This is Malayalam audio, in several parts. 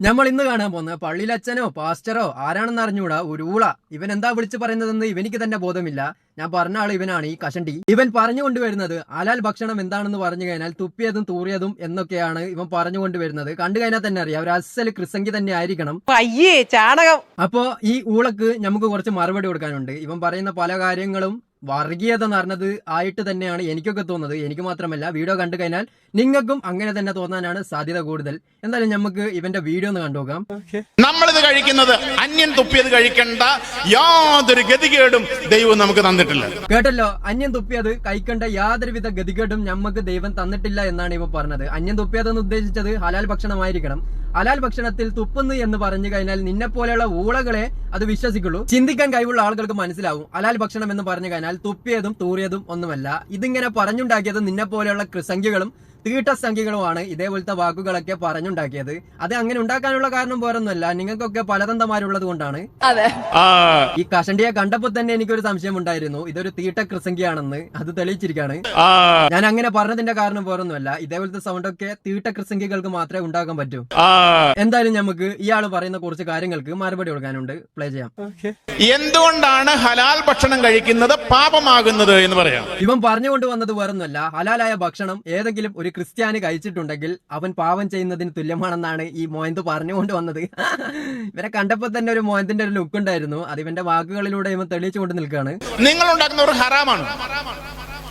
നമ്മൾ ഇന്ന് കാണാൻ പോകുന്ന പള്ളിയിലച്ഛനോ പാസ്റ്ററോ ആരാണെന്ന് അറിഞ്ഞൂടാ? ഒരു ഊള. ഇവൻ എന്താ വിളിച്ചു പറയുന്നതെന്ന് ഇവനിക്ക് തന്നെ ബോധമില്ല. ഞാൻ പറഞ്ഞ ആൾ ഇവനാണ് ഈ കഷണ്ടി. ഇവൻ പറഞ്ഞു കൊണ്ടുവരുന്നത് അലാൽ ഭക്ഷണം എന്താണെന്ന് പറഞ്ഞു കഴിഞ്ഞാൽ തുപ്പിയതും തൂറിയതും എന്നൊക്കെയാണ് ഇവൻ പറഞ്ഞു കൊണ്ടുവരുന്നത്. കണ്ടു കഴിഞ്ഞാൽ തന്നെ അറിയാം. ഒരു അസൽ ക്രിസംഗി തന്നെ ആയിരിക്കണം. അയ്യേ ചാണകം. അപ്പോ ഈ ഊളക്ക് നമുക്ക് കുറച്ച് മറുപടി കൊടുക്കാനുണ്ട്. ഇവൻ പറയുന്ന പല കാര്യങ്ങളും വർഗീയത നിറഞ്ഞത് ആയിട്ട് തന്നെയാണ് എനിക്കൊക്കെ തോന്നുന്നത്. എനിക്ക് മാത്രമല്ല വീഡിയോ കണ്ടു കഴിഞ്ഞാൽ നിങ്ങൾക്കും അങ്ങനെ തന്നെ തോന്നാനാണ് സാധ്യത കൂടുതൽ. എന്തായാലും നമുക്ക് ഇവന്റെ വീഡിയോ ഒന്ന് കണ്ടുനോക്കാം. നമ്മളിത് കഴിക്കുന്നത് അന്യൻ തുപ്പിയത് കഴിക്കേണ്ട യാതൊരു ഗതികേടും ദൈവം നമുക്ക് തന്നിട്ടില്ല. കേട്ടല്ലോ അന്യൻ തുപ്പിയത് കൈക്കണ്ട യാതൊരുവിധ ഗതികേടും നമുക്ക് ദൈവം തന്നിട്ടില്ല എന്നാണ് ഇവ പറഞ്ഞത്. അന്യം തുപ്പിയതെന്ന് ഉദ്ദേശിച്ചത് ഹലാൽ ഭക്ഷണമായിരിക്കണം. ഹലാൽ ഭക്ഷണത്തിൽ തുപ്പുന്നു എന്ന് പറഞ്ഞു കഴിഞ്ഞാൽ നിന്നെ പോലെയുള്ള ഊളകളെ അത് വിശ്വസിക്കുള്ളൂ. ചിന്തിക്കാൻ കഴിവുള്ള ആളുകൾക്ക് മനസ്സിലാവും. ഹലാൽ ഭക്ഷണം എന്ന് പറഞ്ഞു കഴിഞ്ഞാൽ തുപ്പിയതും തൂറിയതും ഒന്നുമല്ല. ഇതിങ്ങനെ പറഞ്ഞുണ്ടാക്കിയത് നിന്നെ പോലെയുള്ള കൃസംഖ്യകളും തീട്ടസംഖ്യകളുമാണ് ഇതേപോലത്തെ വാക്കുകളൊക്കെ പറഞ്ഞുണ്ടാക്കിയത്. അത് അങ്ങനെ ഉണ്ടാക്കാനുള്ള കാരണം വേറൊന്നുമല്ല. നിങ്ങൾക്കൊക്കെ പലതന്തമാരുള്ളത് കൊണ്ടാണ്. ആ. ഈ കഷണ്ടിയെ കണ്ടപ്പോ തന്നെ എനിക്കൊരു സംശയം ഉണ്ടായിരുന്നു. ഇതൊരു തീട്ട കൃസംഖ്യയാണെന്ന് അത് തെളിയിച്ചിരിക്കാണ്. ആ. ഞാൻ അങ്ങനെ പറഞ്ഞതിന്റെ കാരണം വേറൊന്നുമല്ല. ഇതേപോലത്തെ സൗണ്ട് ഒക്കെ തീട്ട കൃസംഖ്യകൾക്ക് മാത്രമേ ഉണ്ടാക്കാൻ പറ്റൂ. ആ. എന്തായാലും നമുക്ക് ഇയാൾ പറയുന്ന കുറച്ച് കാര്യങ്ങൾക്ക് മറുപടി കൊടുക്കാനുണ്ട്. പ്ലേ ചെയ്യാം. എന്തുകൊണ്ടാണ് ഹലാൽ ഭക്ഷണം കഴിക്കുന്നത് പാപമാകുന്നത് എന്ന് പറയാം? ഇവൻ പറഞ്ഞുകൊണ്ട് വന്നത് വേറൊന്നുമല്ല. ഹലാലായ ഭക്ഷണം ഏതെങ്കിലും ഒരു ക്രിസ്ത്യാനി കഴിച്ചിട്ടുണ്ടെങ്കിൽ അവൻ പാവം ചെയ്യുന്നതിന് തുല്യമാണെന്നാണ് ഈ മോയന്ത് പറഞ്ഞുകൊണ്ട് വന്നത്. ഇവരെ കണ്ടപ്പോ തന്നെ ഒരു മോയന്തിന്റെ ഒരു ലുക്ക് ഉണ്ടായിരുന്നു. അത് ഇവന്റെ വാക്കുകളിലൂടെ ഇവൻ തെളിയിച്ചുകൊണ്ട് നിൽക്കുകയാണ്. നിങ്ങൾ ഉണ്ടാക്കുന്ന ഒരു ഹറാമാണ്.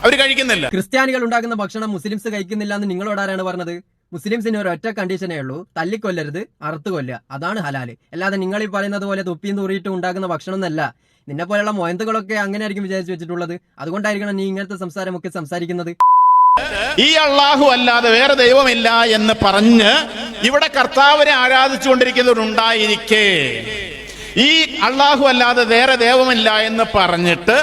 അവർ കഴിക്കുന്നില്ല. ക്രിസ്ത്യാനികൾ ഉണ്ടാക്കുന്ന ഭക്ഷണം മുസ്ലിംസ് കഴിക്കുന്നില്ല എന്ന് നിങ്ങളോട് ആരാണ് പറഞ്ഞത്? മുസ്ലിംസിന് ഒരു ഒറ്റ കണ്ടീഷനേ ഉള്ളൂ. തല്ലിക്കൊല്ലരുത് അറുത്ത് കൊല്ലുക അതാണ് ഹലാൽ. അല്ലാതെ നിങ്ങൾ ഈ പറയുന്നത് പോലെ തുപ്പിയും തൂറിയിട്ടും ഉണ്ടാക്കുന്ന ഭക്ഷണം എന്നല്ല. നിന്നെ പോലെയുള്ള മൊയന്തുകളൊക്കെ അങ്ങനെ ആയിരിക്കും വിചാരിച്ചു വെച്ചിട്ടുള്ളത്. അതുകൊണ്ടായിരിക്കണം നീ ഇങ്ങനത്തെ സംസാരമൊക്കെ സംസാരിക്കുന്നത്. ഈ അള്ളാഹു അല്ലാതെ വേറെ ദൈവമില്ല എന്ന് പറഞ്ഞ് ഇവിടെ കർത്താവിനെ ആരാധിച്ചുകൊണ്ടിരിക്കുന്നവരുണ്ടായിരിക്കെ. ഈ അള്ളാഹു അല്ലാതെ വേറെ ദൈവമില്ല എന്ന് പറഞ്ഞിട്ട്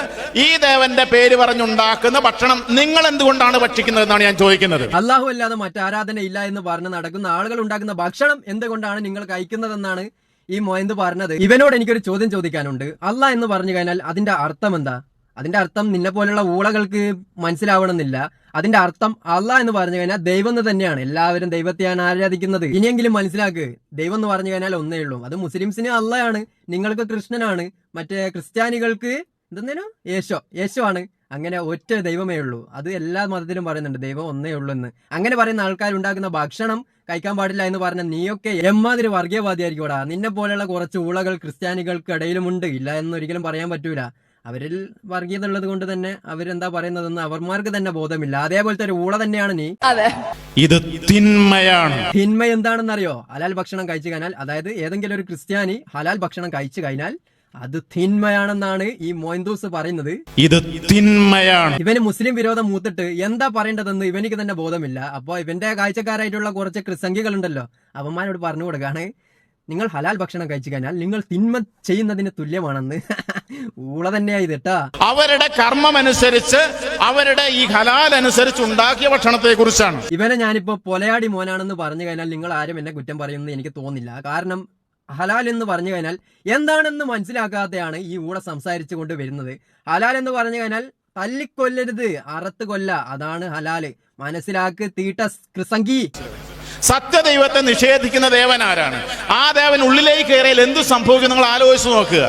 ഈ ദേവന്റെ പേര് പറഞ്ഞുണ്ടാക്കുന്ന ഭക്ഷണം നിങ്ങൾ എന്തുകൊണ്ടാണ് ഭക്ഷിക്കുന്നത് എന്നാണ് ഞാൻ ചോദിക്കുന്നത്. അള്ളാഹു അല്ലാതെ മറ്റാരാധന ഇല്ല എന്ന് പറഞ്ഞ് നടക്കുന്ന ആളുകൾ ഉണ്ടാക്കുന്ന ഭക്ഷണം എന്തുകൊണ്ടാണ് നിങ്ങൾ കഴിക്കുന്നതെന്നാണ് ഈ മൊയന്ത് പറഞ്ഞത്. ഇവനോട് എനിക്കൊരു ചോദ്യം ചോദിക്കാനുണ്ട്. അല്ല എന്ന് പറഞ്ഞു കഴിഞ്ഞാൽ അതിന്റെ അർത്ഥം എന്താ? അതിന്റെ അർത്ഥം നിന്നെ പോലെയുള്ള ഊളകൾക്ക് മനസ്സിലാവണമെന്നില്ല. അതിന്റെ അർത്ഥം അല്ല എന്ന് പറഞ്ഞു കഴിഞ്ഞാൽ ദൈവം എന്ന് തന്നെയാണ്. എല്ലാവരും ദൈവത്തെയാണ് ആരാധിക്കുന്നത്. ഇനിയെങ്കിലും മനസ്സിലാക്ക് ദൈവം എന്ന് പറഞ്ഞു കഴിഞ്ഞാൽ ഒന്നേ ഉള്ളൂ. അത് മുസ്ലിംസിന് അള്ളയാണ് നിങ്ങൾക്ക് കൃഷ്ണനാണ് മറ്റേ ക്രിസ്ത്യാനികൾക്ക് എന്തെന്നേനോ? യേശോ യേശോ ആണ്. അങ്ങനെ ഒറ്റ ദൈവമേ ഉള്ളൂ. അത് എല്ലാ മതത്തിലും പറയുന്നുണ്ട് ദൈവം ഒന്നേ ഉള്ളൂ എന്ന്. അങ്ങനെ പറയുന്ന ആൾക്കാർ ഉണ്ടാക്കുന്ന ഭക്ഷണം കഴിക്കാൻ പാടില്ല എന്ന് പറഞ്ഞ നീയൊക്കെ എമ്മാതിരി വർഗീയവാദിയായിരിക്കും നിന്നെ പോലെയുള്ള കുറച്ച് ഊളകൾ ക്രിസ്ത്യാനികൾക്ക് ഇടയിലുമുണ്ട്. ഇല്ല എന്നൊരിക്കലും പറയാൻ പറ്റൂല. അവരിൽ വർഗീയത ഉള്ളത് കൊണ്ട് തന്നെ അവരെന്താ പറയുന്നതെന്ന് അവർമാർക്ക് തന്നെ ബോധമില്ല. അതേപോലത്തെ ഒരു ഊള തന്നെയാണ് നീ. ഇത് തിന്മയാണ്. തിന്മ എന്താണെന്നറിയോ? ഹലാൽ ഭക്ഷണം കഴിച്ചു കഴിഞ്ഞാൽ അതായത് ഏതെങ്കിലും ഒരു ക്രിസ്ത്യാനി ഹലാൽ ഭക്ഷണം കഴിച്ചു കഴിഞ്ഞാൽ അത് തിന്മയാണെന്നാണ് ഈ മോയിന്തൂസ് പറയുന്നത്. ഇത് തിന്മയാണ്. ഇവന് മുസ്ലിം വിരോധം മൂത്തിട്ട് എന്താ പറയേണ്ടതെന്ന് ഇവനിക്ക് തന്നെ ബോധമില്ല. അപ്പൊ ഇവന്റെ കാഴ്ചക്കാരായിട്ടുള്ള കുറച്ച് ക്രിസംഖ്യകളുണ്ടല്ലോ അവന്മാരോട് പറഞ്ഞു കൊടുക്കാണ് നിങ്ങൾ ഹലാൽ ഭക്ഷണം കഴിച്ചു കഴിഞ്ഞാൽ നിങ്ങൾ തിന്മ ചെയ്യുന്നതിന് തുല്യമാണെന്ന്. ഊള തന്നെയായി കേട്ടാ. അവരുടെ കർമ്മം അനുസരിച്ച് അവരുടെ ഈ ഹലാൽ അനുസരിച്ച് ഉണ്ടാക്കിയ ഭക്ഷണത്തെ കുറിച്ചാണ് ഇവനെ ഞാനിപ്പോ പൊലയാടി മോനാണെന്ന് പറഞ്ഞു കഴിഞ്ഞാൽ നിങ്ങൾ ആരും എന്നെ കുറ്റം പറയുമെന്ന് എനിക്ക് തോന്നില്ല. കാരണം ഹലാൽ എന്ന് പറഞ്ഞു കഴിഞ്ഞാൽ എന്താണെന്ന് മനസ്സിലാക്കാതെയാണ് ഈ ഊള സംസാരിച്ചു കൊണ്ട് വരുന്നത്. ഹലാൽ എന്ന് പറഞ്ഞു കഴിഞ്ഞാൽ തല്ലിക്കൊല്ലരുത് അറത്ത് കൊല്ല. അതാണ് ഹലാൽ. മനസ്സിലാക്ക് തീട്ട കൃസംഗി. സത്യദൈവത്തെ നിഷേധിക്കുന്ന ദേവൻ ആരാണ്? ആ ദേവൻ ഉള്ളിലേക്ക് കയറിയാൽ എന്ത് സംഭവിക്കും? നിങ്ങൾ ആലോചിച്ച് നോക്കുക.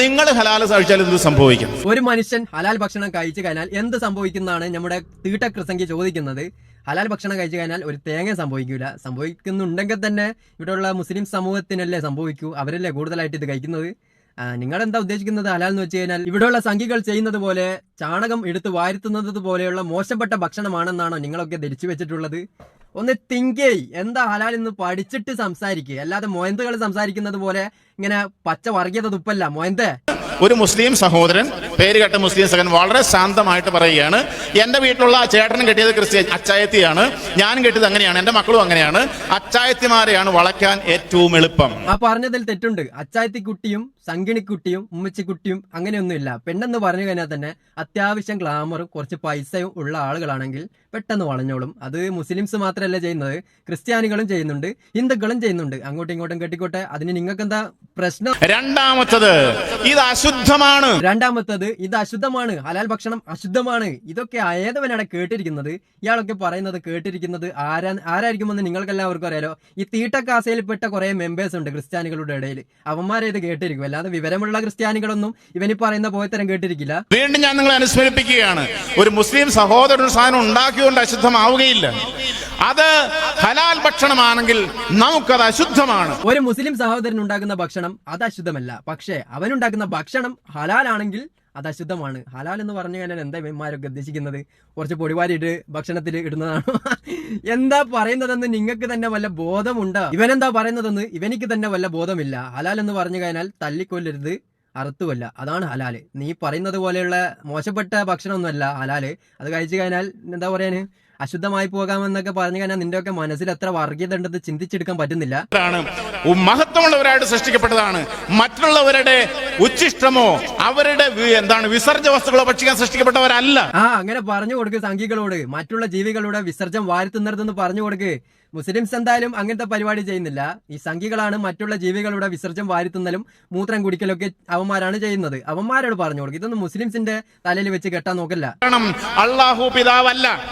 നിങ്ങൾ ഹലാൽ കഴിച്ചാൽ എന്ത് സംഭവിക്കും? ഒരു മനുഷ്യൻ ഹലാൽ ഭക്ഷണം കഴിച്ചു കഴിഞ്ഞാൽ എന്ത് സംഭവിക്കുന്നതാണ് നമ്മുടെ തീട്ട കൃസംഗി ചോദിക്കുന്നത്? ഹലാൽ ഭക്ഷണം കഴിച്ചു കഴിഞ്ഞാൽ ഒരു തേങ്ങ സംഭവിക്കൂല. സംഭവിക്കുന്നുണ്ടെങ്കിൽ തന്നെ ഇവിടെയുള്ള മുസ്ലിം സമൂഹത്തിനല്ലേ സംഭവിക്കൂ? അവരല്ലേ കൂടുതലായിട്ട് ഇത് കഴിക്കുന്നത്? നിങ്ങൾ എന്താ ഉദ്ദേശിക്കുന്നത്? ഹലാൽ എന്ന് വെച്ച് കഴിഞ്ഞാൽ ഇവിടെയുള്ള സംഖ്യകൾ ചെയ്യുന്നത് പോലെ ചാണകം എടുത്ത് വാരുത്തുന്നത് പോലെയുള്ള മോശപ്പെട്ട ഭക്ഷണമാണെന്നാണോ നിങ്ങളൊക്കെ ധരിച്ചു വെച്ചിട്ടുള്ളത്? ഒന്ന് തിങ്ക് ചെയ് എന്താ ഹലാൽ എന്ന് പഠിച്ചിട്ട് സംസാരിക്കുക അല്ലാതെ മൊയന്തുകൾ സംസാരിക്കുന്നത് പോലെ ഇങ്ങനെ പച്ച വർഗീയത തുപ്പല്ല. മൊയന്തേ ഒരു മുസ്ലിം സഹോദരൻ പേര് കേട്ട മുസ്ലിം സഹൻ വളരെ ശാന്തമായിട്ട് പറയുകയാണ്. എന്റെ വീട്ടിലുള്ള ആ ചേട്ടനും കെട്ടിയത് ക്രിസ്ത്യൻ അച്ചായത്തിയാണ്. ഞാൻ കെട്ടിയത് അങ്ങനെയാണ്. എന്റെ മക്കളും അങ്ങനെയാണ്. അച്ചായത്തിമാരെയാണ് വളയ്ക്കാൻ ഏറ്റവും എളുപ്പം. ആ പറഞ്ഞതിൽ തെറ്റുണ്ട്. അച്ചായത്തിക്കുട്ടിയും സംഗിണിക്കുട്ടിയും ഉമ്മച്ചിക്കുട്ടിയും അങ്ങനെയൊന്നുമില്ല. പെണ്ണെന്ന് പറഞ്ഞു കഴിഞ്ഞാൽ തന്നെ അത്യാവശ്യം ഗ്ലാമറും കുറച്ച് പൈസയും ഉള്ള ആളുകളാണെങ്കിൽ പെട്ടെന്ന് വളഞ്ഞോളും. അത് മുസ്ലിംസ് മാത്രമല്ല ചെയ്യുന്നത്. ക്രിസ്ത്യാനികളും ചെയ്യുന്നുണ്ട്. ഹിന്ദുക്കളും ചെയ്യുന്നുണ്ട്. അങ്ങോട്ടും ഇങ്ങോട്ടും കെട്ടിക്കോട്ടെ. അതിന് നിങ്ങൾക്ക് എന്താ പ്രശ്നം? രണ്ടാമത്തത് ഇത് അശുദ്ധമാണ്. രണ്ടാമത്തത് ഇത് അശുദ്ധമാണ്. ഹലാൽ ഭക്ഷണം അശുദ്ധമാണ്. ഇതൊക്കെ ഏതവനാണ് കേട്ടിരിക്കുന്നത്. ഇയാളൊക്കെ പറയുന്നത് കേട്ടിരിക്കുന്നത് ആരാ ആരായിരിക്കുമെന്ന് നിങ്ങൾക്കെല്ലാവർക്കും അറിയാലോ. ഈ തീട്ടക്കാസയിൽപ്പെട്ട കുറെ മെമ്പേഴ്സ് ഉണ്ട് ക്രിസ്ത്യാനികളുടെ ഇടയിൽ. അവന്മാരെ ഇത് കേട്ടിരിക്കും. അല്ലാതെ വിവരമുള്ള ക്രിസ്ത്യാനികളൊന്നും ഇവനി പറയുന്ന പോയത്തരം കേട്ടിരിക്കില്ല. വീണ്ടും ഞാൻ നിങ്ങളെ അനുസ്മരിപ്പിക്കുകയാണ്. ഒരു മുസ്ലിം സഹോദരൻ സാധനം ഉണ്ടാക്കിയോണ്ട് അശുദ്ധമാവുകയില്ല. അത് ഹലാൽ ഭക്ഷണമാണെങ്കിൽ നമുക്കത് അശുദ്ധമാണ്. ഒരു മുസ്ലിം സഹോദരൻ ഉണ്ടാക്കുന്ന ഭക്ഷണം അത് അശുദ്ധമല്ല. പക്ഷേ അവനുണ്ടാക്കുന്ന ഭക്ഷണം ഹലാലാണെങ്കിൽ അത് അശുദ്ധമാണ്. ഹലാൽ എന്ന് പറഞ്ഞു കഴിഞ്ഞാൽ എന്താ ഇവന്മാരൊക്കെ ഉദ്ദേശിക്കുന്നത്? കുറച്ച് പൊടിവാരിയിട്ട് ഭക്ഷണത്തിൽ ഇടുന്നതാണ്. എന്താ പറയുന്നതെന്ന് നിങ്ങൾക്ക് തന്നെ വല്ല ബോധമുണ്ടോ? ഇവനെന്താ പറയുന്നതെന്ന് ഇവനിക്ക് തന്നെ വല്ല ബോധമില്ല. ഹലാൽ എന്ന് പറഞ്ഞു കഴിഞ്ഞാൽ തല്ലിക്കൊല്ലരുത് അറുത്തുമല്ല അതാണ് ഹലാൽ. നീ പറയുന്നത് പോലെയുള്ള മോശപ്പെട്ട ഭക്ഷണമൊന്നുമല്ല ഹലാൽ. അത് കഴിച്ചു കഴിഞ്ഞാൽ എന്താ പറയാന്? അശുദ്ധമായി പോകാമെന്നൊക്കെ പറഞ്ഞു കഴിഞ്ഞാൽ നിന്റെ ഒക്കെ മനസ്സിൽ എത്ര വർഗീയത ഉണ്ടെന്ന് ചിന്തിച്ചെടുക്കാൻ പറ്റുന്നില്ല. മഹത്വമുള്ളവരായിട്ട് സൃഷ്ടിക്കപ്പെട്ടതാണ്. മറ്റുള്ളവരുടെ ഉച്ചിഷ്ടമോ അവരുടെ എന്താണ് വിസർജ വസ്തുക്കളോ ഭക്ഷിക്കാൻ സൃഷ്ടിക്കപ്പെട്ടവരല്ല. ആ അങ്ങനെ പറഞ്ഞു കൊടുക്ക് സംഘികളോട്. മറ്റുള്ള ജീവികളുടെ വിസർജം വാരുത്തുന്നിടത്തെന്ന് പറഞ്ഞു കൊടുക്ക്. മുസ്ലിംസ് എന്തായാലും അങ്ങനത്തെ പരിപാടി ചെയ്യുന്നില്ല. ഈ സംഘികളാണ് മറ്റുള്ള ജീവികളുടെ വിസർജം വാരിത്തുന്നലും മൂത്രം കുടിക്കലൊക്കെ അവന്മാരാണ് ചെയ്യുന്നത്. അവന്മാരോട് പറഞ്ഞു കൊടുക്കും. ഇതൊന്നും മുസ്ലിംസിന്റെ തലയിൽ വെച്ച് കെട്ടാൻ നോക്കല്ല. അള്ളാഹു പിതാവല്ല.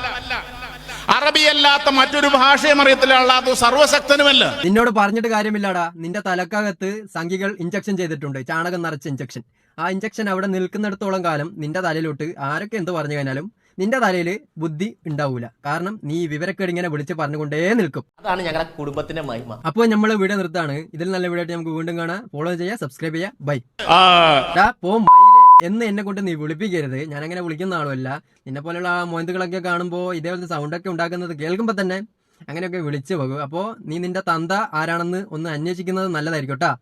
അറബിയല്ലാത്ത മറ്റൊരു ഭാഷയും അറിയത്തില്ല. അള്ളാഹു സർവശക്തനുമല്ല നിന്നോട് പറഞ്ഞിട്ട് കാര്യമില്ലടാ. നിന്റെ തലക്കകത്ത് സംഖ്യകൾ ഇഞ്ചക്ഷൻ ചെയ്തിട്ടുണ്ട്. ചാണകം നിറച്ച ഇഞ്ചക്ഷൻ ആ ഇഞ്ചക്ഷൻ അവിടെ നിൽക്കുന്നിടത്തോളം കാലം നിന്റെ തലയിലോട്ട് ആരൊക്കെ എന്ത് പറഞ്ഞു കഴിഞ്ഞാലും നിന്റെ തലയിൽ ബുദ്ധി ഉണ്ടാവൂല. കാരണം നീ വിവരക്കേട് ഇങ്ങനെ വിളിച്ച് പറഞ്ഞുകൊണ്ടേ നിൽക്കും. അതാണ് ഞങ്ങളുടെ കുടുംബത്തിന്റെ മഹിമ. അപ്പോൾ നമ്മൾ വീഡിയോ നിർത്താണ്. ഇതിൽ നല്ല വീഡിയോ ആയിട്ട് നമുക്ക് വീണ്ടും കാണാം. ഫോളോ ചെയ്യുക സബ്സ്ക്രൈബ് ചെയ്യുക. ബൈ പോ എന്ന് എന്നെ കൊണ്ട് നീ വിളിപ്പിക്കരുത്. ഞാൻ അങ്ങനെ വിളിക്കുന്ന ആളുമല്ല. നിന്നെ പോലെയുള്ള ആ മൊയന്തുകളൊക്കെ കാണുമ്പോൾ ഇതേപോലത്തെ സൗണ്ടൊക്കെ ഉണ്ടാക്കുന്നത് കേൾക്കുമ്പോൾ തന്നെ അങ്ങനെയൊക്കെ വിളിച്ചു പോകും. അപ്പോൾ നീ നിന്റെ തന്ത ആരാണെന്ന് ഒന്ന് അന്വേഷിക്കുന്നത് നല്ലതായിരിക്കും കേട്ടാ.